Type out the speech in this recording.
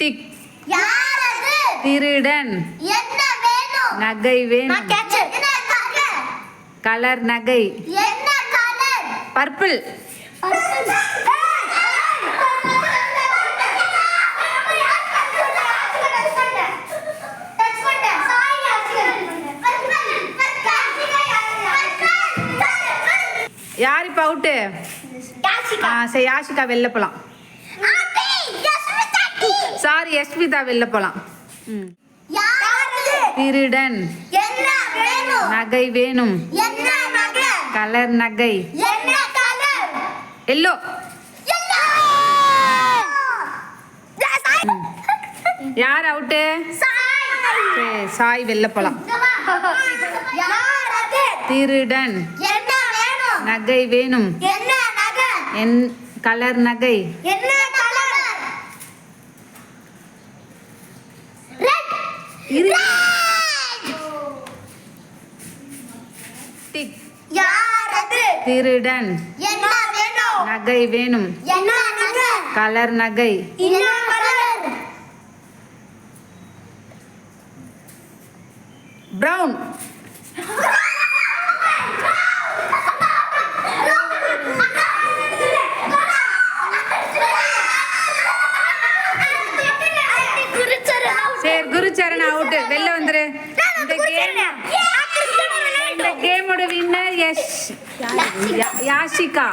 Tick திருடன் நகை வேணும் கலர் நகை பர்பிள் யார் இப்போ அவுட்டு ஆ சரி யாஷிகா வெளில போகலாம் யஷ்மிதா வெளில போகலாம் ம். திருடன். என்ன வேணும்? நகை வேணும். என்ன நகை? கலர் நகை. என்ன கலர்? எல்லோ. யார் அவுட்டு? சாய். வெளில போகலாம் யாரது திருடன். என்ன வேணும்? நகை வேணும். என்ன நகை? என் கலர் நகை என்ன கலர் ரெட் இரு. டிக் யாரது? திருடன். என்ன வேணும்? நகை வேணும். என்ன நகை? கலர் நகை. என்ன கலர்? பிரவுன் சரி குருச்சரண் அவுட்டு வெளில வந்துரு. இந்த கேம் இந்த கேமோட வின்னர் யஷ் யாஷிகா.